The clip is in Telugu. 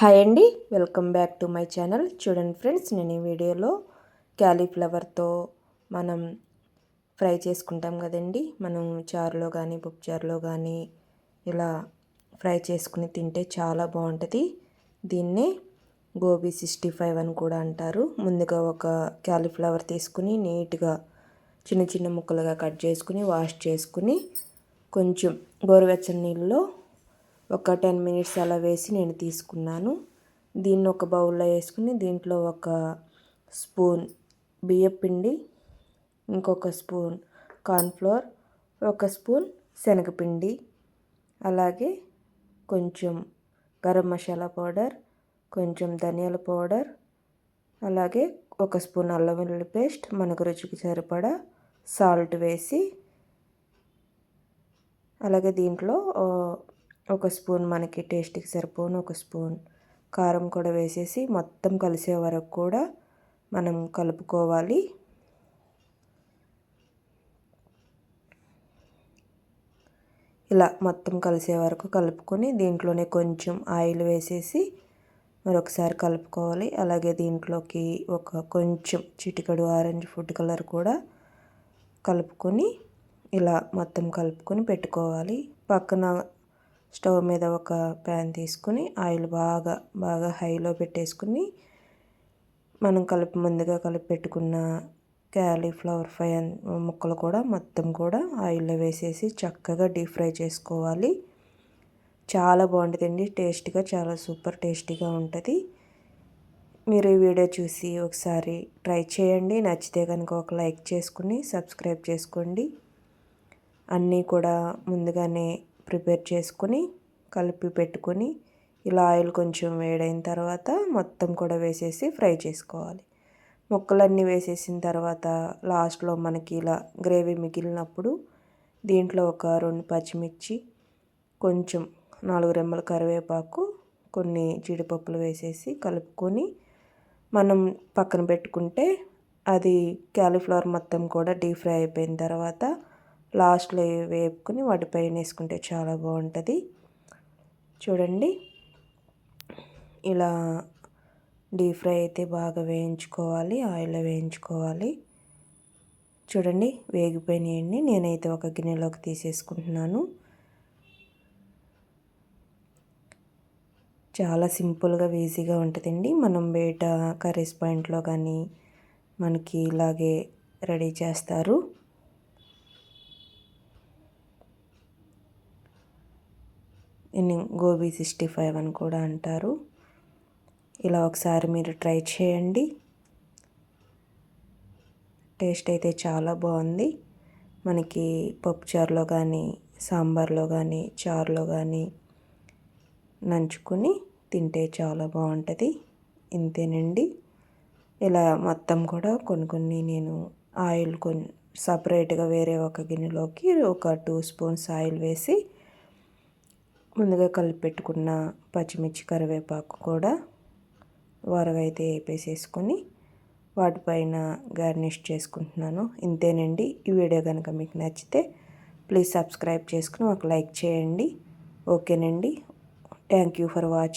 హాయ్ అండి welcome back to my channel. చూడండి ఫ్రెండ్స్ నేను ఈ వీడియోలో క్యాలీఫ్లవర్తో మనం ఫ్రై చేసుకుంటాం కదండి. మనం చారులో కానీ పప్పు చారులో కానీ ఇలా ఫ్రై చేసుకుని తింటే చాలా బాగుంటుంది. దీన్నే గోబీ సిక్స్టీ ఫైవ్ అని కూడా అంటారు. ముందుగా ఒక క్యాలీఫ్లవర్ తీసుకుని నీట్గా చిన్న చిన్న ముక్కలుగా కట్ చేసుకుని వాష్ చేసుకుని కొంచెం గోరువెచ్చని నీళ్ళలో ఒక టెన్ మినిట్స్ అలా వేసి నేను తీసుకున్నాను. దీన్ని ఒక బౌల్లో వేసుకుని దీంట్లో ఒక స్పూన్ బియ్యపిండి ఇంకొక స్పూన్ కార్న్ఫ్లోర్ ఒక స్పూన్ శనగపిండి అలాగే కొంచెం గరం మసాలా పౌడర్ కొంచెం ధనియాల పౌడర్ అలాగే ఒక స్పూన్ అల్లం వెల్లుల్లి పేస్ట్ మనకు రుచికి సరిపడా సాల్ట్ వేసి అలాగే దీంట్లో ఒక స్పూన్ మనకి టేస్ట్కి సరిపోను ఒక స్పూన్ కారం కూడా వేసేసి మొత్తం కలిసే వరకు కూడా మనం కలుపుకోవాలి. ఇలా మొత్తం కలిసే వరకు కలుపుకొని దీంట్లోనే కొంచెం ఆయిల్ వేసేసి మరొకసారి కలుపుకోవాలి. అలాగే దీంట్లోకి ఒక కొంచెం చిటికడు ఆరెంజ్ ఫుడ్ కలర్ కూడా కలుపుకొని ఇలా మొత్తం కలుపుకొని పెట్టుకోవాలి. పక్కన స్టవ్ మీద ఒక ప్యాన్ తీసుకుని ఆయిల్ బాగా బాగా హైలో పెట్టేసుకుని మనం కలిపి ముందుగా కలిపి పెట్టుకున్న క్యాలీఫ్లవర్ ఫ్రై ముక్కలు కూడా మొత్తం కూడా ఆయిల్లో వేసేసి చక్కగా డీప్ ఫ్రై చేసుకోవాలి. చాలా బాగుంటుందండి. టేస్ట్గా చాలా సూపర్ టేస్టీగా ఉంటుంది. మీరు ఈ వీడియో చూసి ఒకసారి ట్రై చేయండి. నచ్చితే కనుక ఒక లైక్ చేసుకుని సబ్స్క్రైబ్ చేసుకోండి. అన్నీ కూడా ముందుగానే ప్రిపేర్ చేసుకొని కలిపి పెట్టుకొని ఇలా ఆయిల్ కొంచెం వేడైన తర్వాత మొత్తం కూడా వేసేసి ఫ్రై చేసుకోవాలి. ముక్కలన్నీ వేసేసిన తర్వాత లాస్ట్లో మనకి ఇలా గ్రేవీ మిగిలినప్పుడు దీంట్లో ఒక రెండు పచ్చిమిర్చి కొంచెం నాలుగు రెమ్మల కరివేపాకు కొన్ని జీడిపప్పులు వేసేసి కలుపుకొని మనం పక్కన పెట్టుకుంటే అది క్యాలీఫ్లవర్ మొత్తం కూడా డీప్ ఫ్రై అయిపోయిన తర్వాత లాస్ట్లో వేపుకొని వాటిపైన వేసుకుంటే చాలా బాగుంటుంది. చూడండి. ఇలా డీప్ ఫ్రై అయితే బాగా వేయించుకోవాలి ఆయిల్లో వేయించుకోవాలి. చూడండి వేగిపోయినాయండి నేనైతే ఒక గిన్నెలోకి తీసేసుకుంటున్నాను. చాలా సింపుల్గా ఈజీగా ఉంటుందండి. మనం బయట కర్రీస్ పాయింట్లో కానీ మనకి ఇలాగే రెడీ చేస్తారు. గోబీ సిక్స్టీ ఫైవ్ అని కూడా అంటారు. ఇలా ఒకసారి మీరు ట్రై చేయండి. టేస్ట్ అయితే చాలా బాగుంది. మనకి పప్పుచారులో కానీ సాంబార్లో కానీ చారులో కానీ నంచుకుని తింటే చాలా బాగుంటుంది. ఇంతేనండి. ఇలా మొత్తం కూడా కొన్ని కొన్ని నేను ఆయిల్ కొన్ని సపరేట్గా వేరే ఒక గిన్నెలోకి ఒక టూ స్పూన్స్ ఆయిల్ వేసి ముందుగా కలిపి పెట్టుకున్న పచ్చిమిర్చి కరివేపాకు కూడా వారగైతే వేపేసేసుకొని వాటిపైన గార్నిష్ చేసుకుంటున్నాను. ఇంతేనండి. ఈ వీడియో కనుక మీకు నచ్చితే ప్లీజ్ సబ్స్క్రైబ్ చేసుకుని ఒక లైక్ చేయండి. ఓకేనండి. Thank you for watching